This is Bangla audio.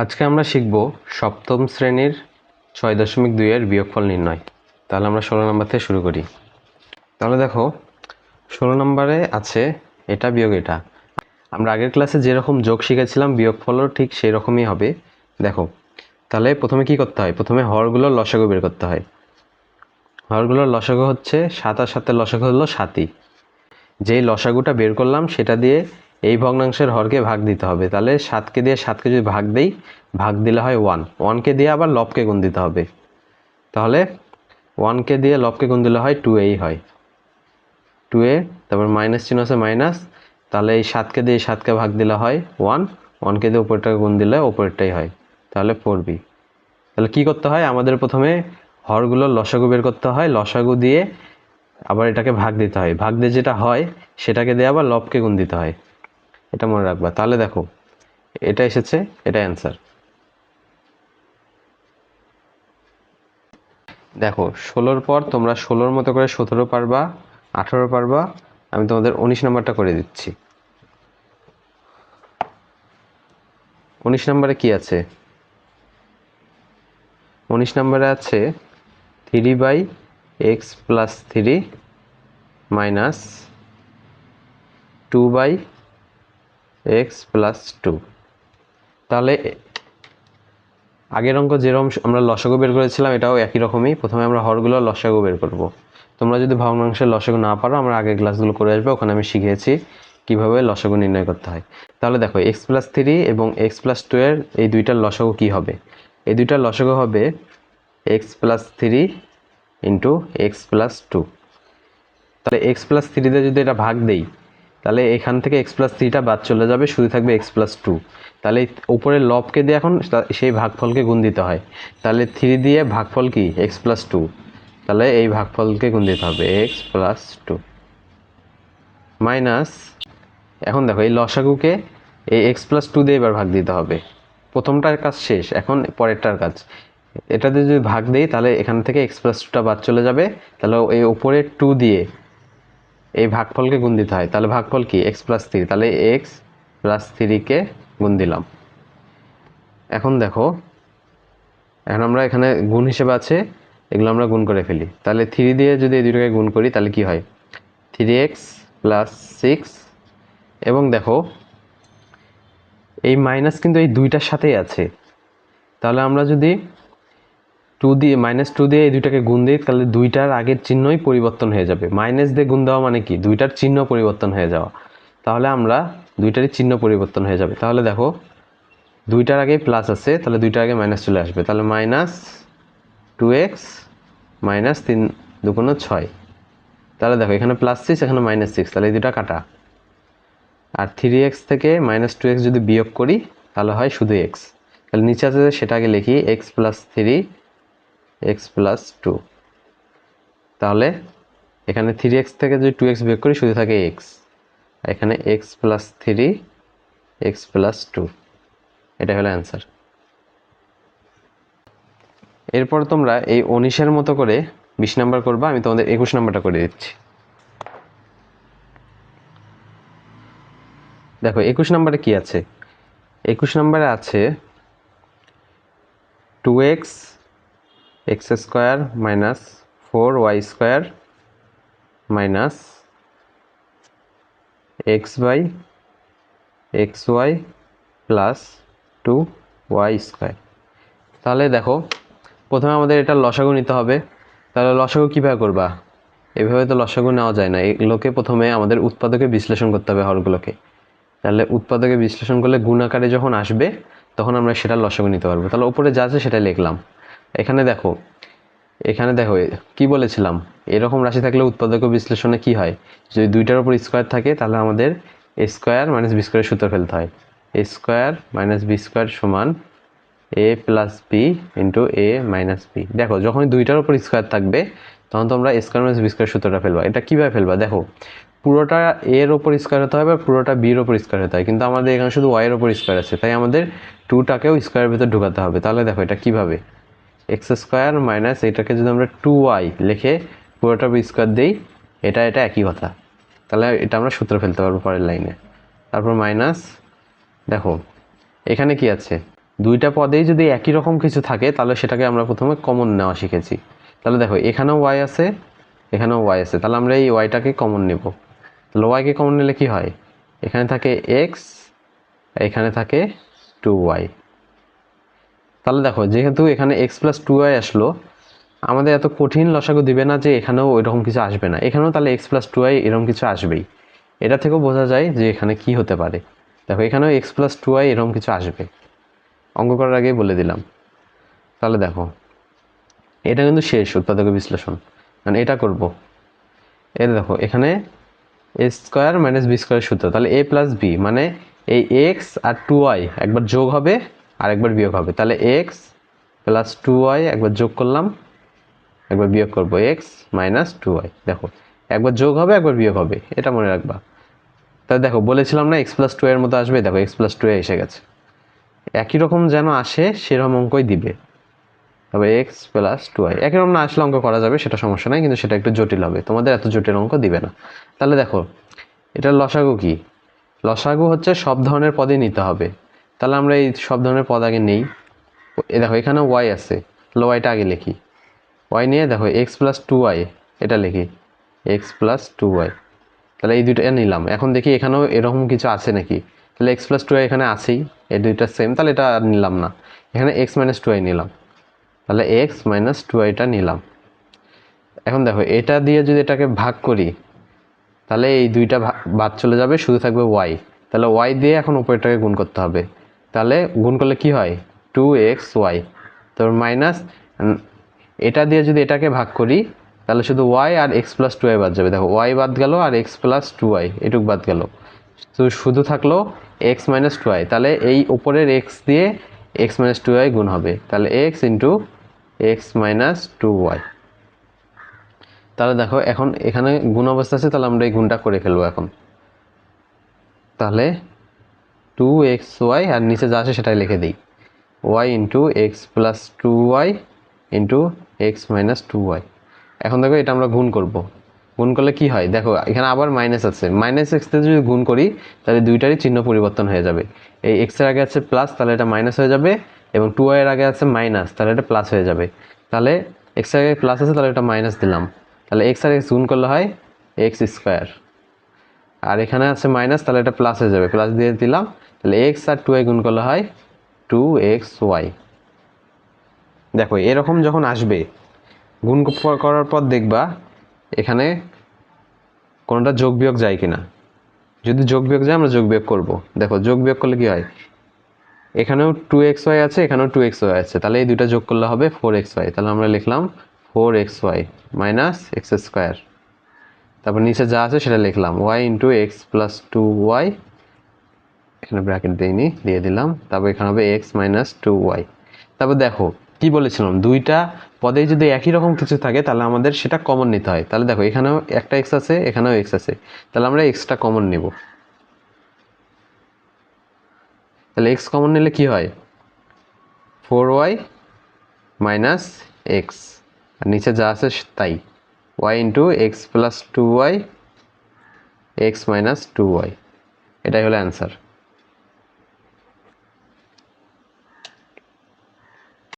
আজকে আমরা শিখব সপ্তম শ্রেণির ছয় দশমিক দুইয়ের বিয়োগফল নির্ণয়। তাহলে আমরা ষোলো নম্বর থেকে শুরু করি। তাহলে দেখো, ষোলো নম্বরে আছে এটা বিয়োগ এটা। আমরা আগের ক্লাসে যেরকম যোগ শিখেছিলাম, বিয়োগফলও ঠিক সেই রকমই হবে। দেখো, তাহলে প্রথমে কি করতে হয়? প্রথমে হরগুলোর লসাগু বের করতে হয়। হরগুলোর লসাগু হচ্ছে সাত আর সাতের লসাগু হলো সাতই। যেই লসাগুটা বের করলাম, সেটা দিয়ে এই ভগ্নাংশের হরকে ভাগ দিতে হবে। তাহলে সাতকে দিয়ে সাতকে যদি ভাগ দেই, ভাগ দিলে হয় ওয়ান ওয়ানকে দিয়ে আবার লবকে গুণ দিতে হবে। তাহলে ওয়ানকে দিয়ে লবকে গুণ দিলে হয় টু এই হয়। টু এ তারপর মাইনাস চিহ্ন আছে মাইনাস তাহলে এই সাতকে দিয়ে সাতকে ভাগ দিলে হয় ওয়ান ওয়ানকে দিয়ে উপরেরটাকে গুণ দিলে উপরেরটাই হয়। তাহলে ফোর বি তাহলে কী করতে হয়? আমাদের প্রথমে হরগুলো লসাগু বের করতে হয়। লসাগু দিয়ে আবার এটাকে ভাগ দিতে হয়। ভাগ দিয়ে যেটা হয়, সেটাকে দিয়ে আবার লবকে গুণ দিতে হয়। এটা মনে রাখবা। তাহলে দেখো, এটা এসেছে, এটা অ্যান্সার দেখো, ষোলোর পর তোমরা ষোলোর মতো করে সতেরো পারবা, আঠারো পারবা, আমি তোমাদের উনিশ নাম্বারটা করে দিচ্ছি। উনিশ নাম্বারে কি আছে? উনিশ নাম্বারে আছে three by X plus three minus two by X plus two তাহলে আগের অঙ্ক যেরকম আমরা লসাগু বের করেছিলাম, এটাও একই রকমই। প্রথমে আমরা হরগুলো লসাগু বের করব। তোমরা যদি ভগ্নাংশের লসাগু না পারো, আমরা আগের ক্লাসগুলো করে আসব। ওখানে আমি শিখিয়েছি কীভাবে লসাগু নির্ণয় করতে হয়। তাহলে দেখো এক্স প্লাস থ্রি এবং এক্স প্লাস টু এর এই দুইটার লসাগু কী হবে? এই দুইটার লসাগু হবে x plus three into x plus two তাহলে এক্স প্লাস থ্রিতে যদি এটা ভাগ দেই তাহলে এখান থেকে এক্স প্লাস থ্রিটা বাদ চলে যাবে, শুধু থাকবে এক্স প্লাস টু তাহলে এই উপরের লবকে দিয়ে এখন সেই ভাগফলকে গুণ দিতে হয়। তাহলে থ্রি দিয়ে ভাগফল কি? এক্স প্লাস টু তাহলে এই ভাগফলকে গুণ দিতে হবে এক্স প্লাস টু মাইনাস এখন দেখো এই লসাগুকে এই এক্স প্লাস টু দিয়ে এবার ভাগ দিতে হবে। প্রথমটার কাজ শেষ, এখন পরেরটার কাজ। এটাতে যদি ভাগ দিই, তাহলে এখান থেকে এক্স প্লাস টুটা বাদ চলে যাবে। তাহলে এই উপরে টু দিয়ে এই ভাগফলকে গুণ দিতে হয়। তাহলে ভাগফল কি? এক্স প্লাস থ্রি তাহলে এক্স প্লাস থ্রিকে গুণ দিলাম। এখন দেখো, এখন আমরা এখানে গুণ হিসেবে আছে, এগুলো আমরা গুণ করে ফেলি। তাহলে থ্রি দিয়ে যদি এই দুটোকে গুণ করি, তাহলে কি হয়? থ্রি এক্স প্লাস সিক্স এবং দেখো, এই মাইনাস কিন্তু এই দুইটার সাথেই আছে। তাহলে আমরা যদি টু দিয়ে মাইনাস টু দিয়ে এই দুইটাকে গুণ দিই, তাহলে দুইটার আগের চিহ্নই পরিবর্তন হয়ে যাবে। মাইনাস দিয়ে গুণ দেওয়া মানে কি? দুইটার চিহ্ন পরিবর্তন হয়ে যাওয়া। তাহলে আমরা দুইটারই চিহ্ন পরিবর্তন হয়ে যাবে। তাহলে দেখো, দুইটার আগে প্লাস আছে, তাহলে দুইটার আগে মাইনাস চলে আসবে। তাহলে মাইনাস টু এক্স মাইনাস তিন দুগুণ ছয়। তাহলে দেখো, এখানে প্লাস সিক্স এখানে মাইনাস সিক্স তাহলে এই দুটা কাটা। আর থ্রি এক্স থেকে মাইনাস টু এক্স যদি বিয়োগ করি, তাহলে হয় শুধু এক্স তাহলে নিচে আছে সেটা আগে লিখি x plus three x plus two তাহলে এখানে থ্রি এক্স থেকে যদি টু এক্স বিয়োগ করি, শুধু থাকে এক্স এখানে x plus three x plus two এটা হলো অ্যান্সার এরপর তোমরা এই উনিশের মতো করে বিশ নাম্বার করবা, আমি তোমাদের একুশ নাম্বারটা করে দিচ্ছি। দেখো, একুশ নম্বরে কি আছে? একুশ নম্বরে আছে two x x square minus four y square minus x by x y plus two y square. তাহলে দেখো, প্রথমে আমাদের এটা লসাগু নিতে হবে। তাহলে লসাগু কীভাবে করবা? এভাবে তো লসাগু নেওয়া যায় না। এগুলোকে প্রথমে আমাদের উৎপাদকে বিশ্লেষণ করতে হবে হরগুলোকে তাহলে উৎপাদকে বিশ্লেষণ করলে গুণ আকারে যখন আসবে, তখন আমরা সেটা লসাগু নিতে পারব। তাহলে উপরে যা আছে সেটা লিখলাম। এখানে দেখো এখানে দেখো, কি বলেছিলাম? এরকম রাশি থাকলে উৎপাদক বিশ্লেষণে কি হয়? যদি দুইটার উপর স্কোয়ার থাকে, তাহলে আমাদের এ স্কোয়ার মাইনাস বি স্কোয়ারের সূত্র ফেলতে হয়। A square minus b square সমান a plus b into a minus b দেখো যখন দুইটার উপর স্কোয়ার থাকবে, তখন তোমরা স্কোয়ার মাইনাস বি স্কোয়ার সূত্রটা ফেলবা। এটা কীভাবে ফেলবা? দেখো, পুরোটা এর ওপর স্কোয়ার হতে হবে আর পুরোটা বির ওপর স্কোয়ার হতে হয়। কিন্তু আমাদের এখানে শুধু ওয়াইয়ের ওপর স্কোয়ার আছে, তাই আমাদের টুটাকেও স্কোয়ারের ভিতর ঢুকাতে হবে। তাহলে দেখো এটা কীভাবে? এক্স স্কোয়ার মাইনাস এটাকে যদি আমরা টু ওয়াই লিখে পুরোটা স্কোয়ার দিই, এটা এটা একই কথা। তাহলে এটা আমরা সূত্র ফেলতে পারব পরের লাইনে। তারপর মাইনাস, দেখো, এখানে কি আছে? দুইটা পদেই যদি একই রকম কিছু থাকে, তাহলে সেটাকে আমরা প্রথমে কমন নেওয়া শিখেছি। তাহলে দেখো, এখানেও ওয়াই আছে, এখানেও ওয়াই আছে। তাহলে আমরা এই ওয়াইটাকে কমন নেব। তাহলে ওয়াইকে কমন নিলে কি হয়? এখানে থাকে এক্স এখানে থাকে টু ওয়াই তাহলে দেখো, যেহেতু এখানে এক্স প্লাস টু ওয়াই আসলো, আমাদের এত কঠিন লসাগু দিবে না যে এখানেও এরকম কিছু আসবে না। এখানেও তাহলে এক্স প্লাস টু ওয়াই এরকম কিছু আসবেই। এটা থেকেও বোঝা যায় যে এখানে কি হতে পারে। দেখো, এখানেও এক্স প্লাস টু ওয়াই এরকম কিছু আসবে। অঙ্ক করার আগেই বলে দিলাম। তাহলে দেখো, এটা কিন্তু শেষ উৎপাদক বিশ্লেষণ। মানে এটা করব। এটা দেখো, এখানে a square minus b square সূত্র। তাহলে এ প্লাস বি মানে এই এক্স আর টু ওয়াই একবার যোগ হবে আর একবার বিয়োগ হবে। তাহলে এক্স প্লাস টু ওয়াই একবার যোগ করলাম, একবার বিয়োগ করব। এক্স মাইনাস টু ওয়াই দেখো, একবার যোগ হবে, একবার বিয়োগ হবে, এটা মনে রাখবা। তাহলে দেখো, বলেছিলাম না এক্স প্লাস টু এর মতো আসবে? দেখো এক্স প্লাস টু এসে গেছে। একই রকম যেন আসে, সেরকম অঙ্কই দিবে। তবে এক্স প্লাস টু ওয়াই একই রকম না আসলে অঙ্ক করা যাবে, সেটা সমস্যা নাই, কিন্তু সেটা একটু জটিল হবে। তোমাদের এত জটিল অঙ্ক দিবে না। তাহলে দেখো, এটার লসাগু কি? লসাগু হচ্ছে সব ধরনের পদই নিতে হবে। তাহলে আমরা এই সব ধরনের পদ আগে নেই। এ দেখো এখানে ওয়াই আছে, তাহলে ওয়াইটা আগে লিখি। ওয়াই নিয়ে দেখো এক্স প্লাস টু ওয়াই এটা লিখি। এক্স প্লাস টু ওয়াই তাহলে এই দুইটা নিলাম। এখন দেখি এখানেও এরকম কিছু আছে নাকি? তাহলে এক্স প্লাস টু ওয়াই এখানে আছেই, এই দুইটা সেম তাহলে এটা আর নিলাম না। এখানে এক্স মাইনাস টু ওয়াই নিলাম। তাহলে এক্স মাইনাস টু ওয়াইটা নিলাম। এখন দেখো, এটা দিয়ে যদি এটাকে ভাগ করি, তাহলে এই দুইটা বাদ চলে যাবে, শুধু থাকবে ওয়াই তাহলে ওয়াই দিয়ে এখন উপরেটাকে গুণ করতে হবে। তাহলে গুণ করলে কি হয়? টু এক্স ওয়াই তারপর মাইনাস এটা দিয়ে যদি এটাকে ভাগ করি, তাহলে শুধু ওয়াই আর এক্স প্লাস টু ওয়াই বাদ যাবে। দেখো ওয়াই বাদ গেল আর এক্স প্লাস টু ওয়াই এটুক বাদ গেল। তো শুধু থাকল এক্স মাইনাস টু ওয়াই তাহলে এই উপরের এক্স দিয়ে এক্স মাইনাস টু ওয়াই গুণ হবে। তাহলে x into x minus two y তাহলে দেখো, এখন এখানে গুণ অবস্থা আছে, তাহলে আমরা এই গুণটা করে ফেলব এখন। তাহলে টু এক্স ওয়াই আর নিচে যা আছে সেটাই লিখে দিই। Y into x plus two y into x minus two y এখন দেখো এটা আমরা গুণ করব। গুণ করলে কি হয়? দেখো, এখানে আবার মাইনাস আছে। মাইনাস এক্স দিয়ে যদি গুণ করি, তাহলে দুইটারই চিহ্ন পরিবর্তন হয়ে যাবে। এই এক্সের আগে আছে প্লাস তাহলে এটা মাইনাস হয়ে যাবে এবং টু এর আগে আছে মাইনাস তাহলে এটা প্লাস হয়ে যাবে। তাহলে এক্সের আগে প্লাস আছে, তাহলে এটা মাইনাস দিলাম। তাহলে এক্স আর এক্স গুণ করলে হয় এক্স স্কোয়ার আর এখানে আছে মাইনাস তাহলে এটা প্লাস হয়ে যাবে। প্লাস দিয়ে দিলাম। তাহলে এক্স আর টু গুণ করলে হয় টু এক্স ওয়াই দেখো, এরকম যখন আসবে, গুণ করার পর দেখবা এখানে কোনোটা যোগ বিয়োগ যায় কিনা। যদি যোগ বিয়োগ যায়, আমরা যোগ বিয়োগ করব। দেখো, যোগ বিয়োগ করলে কি হয়? এখানেও টু এক্স ওয়াই আছে, এখানেও টু এক্স ওয়াই আছে। তাহলে এই দুটো যোগ করলে হবে ফোর এক্স ওয়াই তাহলে আমরা লিখলাম four x y minus x square তারপর নিচে যা আছে সেটা লিখলাম। Y into x plus two y এখানে ব্র্যাকেট দিইনি, দিয়ে দিলাম। তারপর এখানে হবে এক্স মাইনাস টু ওয়াই তারপর দেখো, কি বলেছিলাম? দুইটা পদে যদি একই রকম কিছু থাকে, তাহলে আমাদের সেটা কমন নিতে হয়। তাহলে দেখো, এখানেও একটা এক্স আছে, এখানেও এক্স আছে। তাহলে আমরা এক্সটা কমন নিব। তাহলে এক্স কমন নিলে কি হয়? ফোর ওয়াই মাইনাস এক্স আর নিচে যা আছে, তাই। Y into x plus two y x minus two y এটাই হলো অ্যান্সার